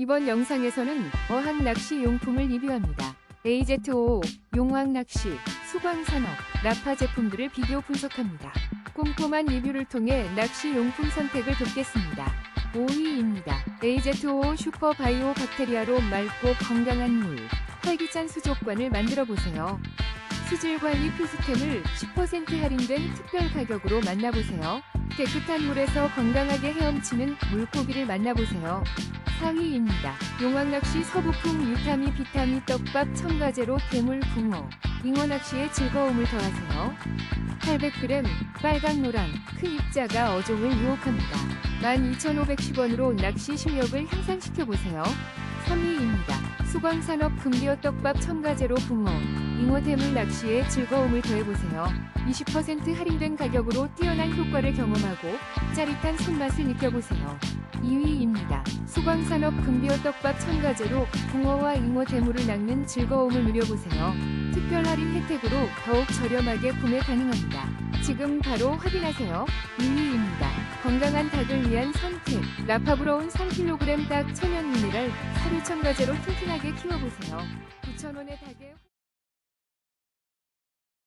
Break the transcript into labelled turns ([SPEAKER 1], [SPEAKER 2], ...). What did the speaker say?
[SPEAKER 1] 이번 영상에서는 어항 낚시 용품을 리뷰합니다. AZ5 용왕 낚시, 수광산업, 라파 제품들을 비교 분석합니다. 꼼꼼한 리뷰를 통해 낚시 용품 선택을 돕겠습니다. 5위입니다. AZ5 슈퍼 바이오 박테리아로 맑고 건강한 물, 활기찬 수족관을 만들어 보세요. 수질 관리 필수템을 10% 할인된 특별 가격으로 만나보세요. 깨끗한 물에서 건강하게 헤엄치는 물고기를 만나보세요. 4위입니다. 용왕낚시 서부풍 유타미 비타미 떡밥 첨가제로 대물 붕어, 잉어낚시의 즐거움을 더하세요. 800g 빨강 노랑 큰 입자가 어종을 유혹합니다. 12,510원으로 낚시 실력을 향상시켜보세요. 3위입니다. 수광산업 금비어 떡밥 첨가제로 붕어, 잉어 대물 낚시의 즐거움을 더해보세요. 20% 할인된 가격으로 뛰어난 효과를 경험하고 짜릿한 손맛을 느껴보세요. 2위입니다. 수광산업 금비어 떡밥 첨가제로 붕어와 잉어 대물을 낚는 즐거움을 누려보세요. 특별 할인 혜택으로 더욱 저렴하게 구매 가능합니다. 지금 바로 확인하세요. 2위입니다. 건강한 닭을 위한 선택. 라파브로운 3kg 닭 천연 미네랄 사료 첨가제로 튼튼하게 키워보세요. 9,000원의 닭에